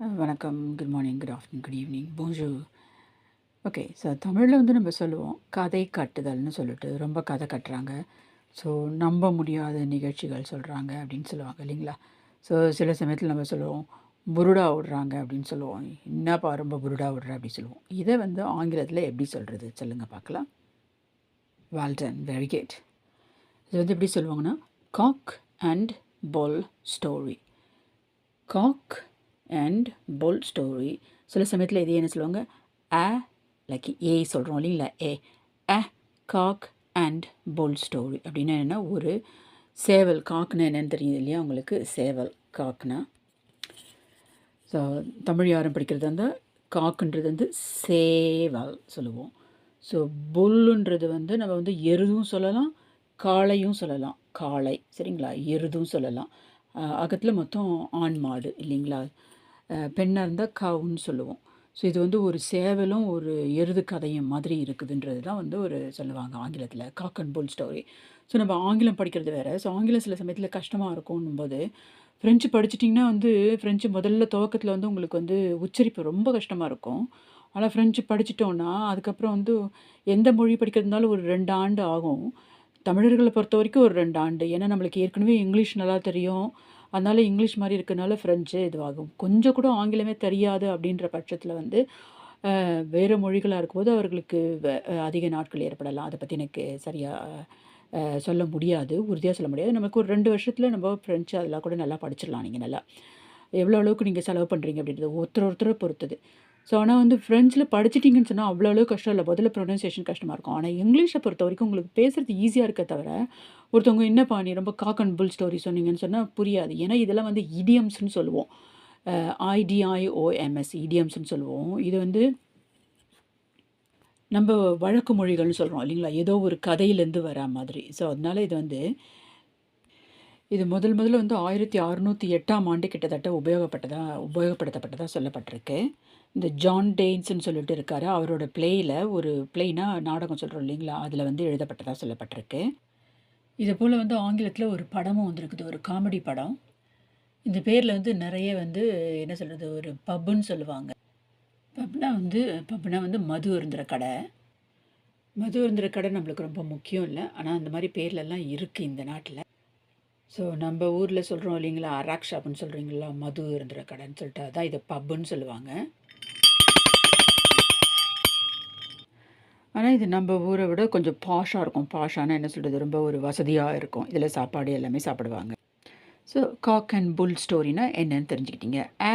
வணக்கம், good morning, good afternoon, good evening, பூஞ்சு okay. So தமிழில் வந்து நம்ம சொல்லுவோம், கதை கட்டுதல்னு சொல்லிட்டு, ரொம்ப கதை கட்டுறாங்க. ஸோ நம்ப முடியாத நிகழ்ச்சிகள் சொல்கிறாங்க அப்படின்னு சொல்லுவாங்க இல்லைங்களா? ஸோ சில சமயத்தில் நம்ம சொல்லுவோம், புருடா விடுறாங்க அப்படின்னு சொல்லுவோம். "என்னப்பா ரொம்ப புருடா விடுற" அப்படின்னு சொல்லுவோம். இதை வந்து ஆங்கிலத்தில் எப்படி சொல்கிறது சொல்லுங்கள் பார்க்கலாம். வால்டன் வெரி கேட் இது வந்து எப்படி சொல்லுவாங்கன்னா, cock and bull story. Cock and bull story. சில சமயத்தில் இதே என்ன சொல்லுவாங்க, அ லைக் ஏ சொல்கிறோம் இல்லைங்களா? ஏ அ காக் அண்ட் போல் ஸ்டோரி அப்படின்னா என்னன்னா, ஒரு சேவல் காக்னா என்னென்னு தெரியுது இல்லையா உங்களுக்கு? சேவல் காக்னா. ஸோ தமிழ் யாரும் படிக்கிறதா இருந்தால் காக்குன்றது வந்து சேவல் சொல்லுவோம். ஸோ புல்லுன்றது வந்து நம்ம வந்து எருதும் சொல்லலாம், காளையும் சொல்லலாம். காளை சரிங்களா? எருதும் சொல்லலாம். அகத்தில் மொத்தம் ஆண் மாடு இல்லைங்களா? பெண்ணாக இருந்தால் கவுன்னு சொல்லுவோம். ஸோ இது வந்து ஒரு சேவலும், ஒரு எருது கதையும் மாதிரி இருக்குதுன்றது தான் வந்து ஒரு சொல்லுவாங்க ஆங்கிலத்தில் cock and bull story. So நம்ம ஆங்கிலம் படிக்கிறது வேறு ஸோ ஆங்கிலம் சில சமயத்தில் கஷ்டமாக இருக்கும் இருக்குன்னும்போது, ஃப்ரெஞ்சு படிச்சுட்டிங்கன்னா வந்து ஃப்ரெஞ்சு முதல்ல துவக்கத்தில் வந்து உங்களுக்கு வந்து உச்சரிப்பு ரொம்ப கஷ்டமாக இருக்கும். ஆனால் ஃப்ரெஞ்சு படிச்சிட்டோன்னா அதுக்கப்புறம் வந்து எந்த மொழி படிக்கிறதுனாலும் ஒரு ரெண்டு ஆண்டு ஆகும். தமிழர்களை பொறுத்த வரைக்கும் ஒரு ரெண்டு ஆண்டு. ஏன்னா நம்மளுக்கு ஏற்கனவே இங்கிலீஷ் நல்லா தெரியும். அதனால இங்கிலீஷ் மாதிரி இருக்கனால ஃப்ரெஞ்சு இதுவாகும். கொஞ்சம் கூட ஆங்கிலமே தெரியாது அப்படின்ற பட்சத்தில் வந்து, வேறு மொழிகளாக இருக்கும்போது அவர்களுக்கு வ அதிக நாட்கள் ஏற்படலாம். அதை பற்றி எனக்கு சரியாக சொல்ல முடியாது. உறுதியாக சொல்ல முடியாது. நமக்கு ஒரு ரெண்டு வருஷத்தில் நம்ம ஃப்ரெஞ்சு அதெல்லாம் கூட நல்லா படிச்சிடலாம் நீங்கள் நல்லா. எவ்வளோ அளவுக்கு நீங்கள் செலவு பண்ணுறீங்க அப்படின்றது ஒருத்தர் ஒருத்தரை பொறுத்தது. ஸோ ஆனால் வந்து ஃப்ரெஞ்சில் படிச்சிட்டிங்கன்னு சொன்னால் அவ்வளோ அளவு கஷ்டம் இல்லை முதல்ல ப்ரொனன்சியேஷன் கஷ்டமாக இருக்கும். ஆனால் இங்கிலீஷை பொறுத்த வரைக்கும் உங்களுக்கு பேசுறது ஈஸியாக இருக்க தவிர, ஒருத்தவங்க "என்னப்பா நீ ரொம்ப காக் அண்ட் புல் ஸ்டோரி சொன்னீங்கன்னு" சொன்னால் புரியாது. ஏன்னா இதெல்லாம் வந்து இடியம்ஸ்னு சொல்லுவோம். ஐடிஐஓஎம்எஸ் இடியம்ஸ்னு சொல்லுவோம். இது வந்து நம்ம வழக்கு மொழிகள்னு சொல்கிறோம் இல்லைங்களா? ஏதோ ஒரு கதையிலேருந்து வர மாதிரி. ஸோ அதனால் இது வந்து இது முதல் முதல்ல வந்து 1608ஆம் ஆண்டு கிட்டத்தட்ட உபயோகப்பட்டதாக உபயோகப்படுத்தப்பட்டதாக சொல்லப்பட்டிருக்கு. இந்த ஜான் டெய்ன்ஸ்னு சொல்லிட்டு இருக்கார் அவரோட ப்ளேயில ஒரு பிளேனாக நாடகம் சொல்கிறோம் இல்லைங்களா? அதில் வந்து எழுதப்பட்டதாக சொல்லப்பட்டிருக்கு. இதுபோல வந்து ஆங்கிலத்தில் ஒரு படமும் வந்திருக்குது. ஒரு காமெடி படம். இந்த பேரில் வந்து நிறைய வந்து என்ன சொல்கிறது ஒரு பப்புன்னு சொல்லுவாங்க. பப்னா வந்து பப்னா வந்து மது இருந்துற கடை. மது இருந்துற கடை நம்மளுக்கு ரொம்ப முக்கியம் இல்லை ஆனால் அந்த மாதிரி பேர்லலாம் இருக்குது இந்த நாட்டில் ஸோ நம்ம ஊரில் சொல்கிறோம் இல்லைங்களா? அராக் ஷாப்ன்னு சொல்கிறீங்களா மது இருந்துற கடைன்னு சொல்லிட்டு, அதான் இதை பப்புன்னு சொல்லுவாங்க. ஆனால் இது நம்ம ஊரை விட கொஞ்சம் பாஷாக இருக்கும். பாஷானா என்ன சொல்கிறது ரொம்ப ஒரு வசதியாக இருக்கும். இதில் சாப்பாடு எல்லாமே சாப்பிடுவாங்க. ஸோ காக் அண்ட் புல் ஸ்டோரினா என்னன்னு தெரிஞ்சுக்கிட்டீங்க. அ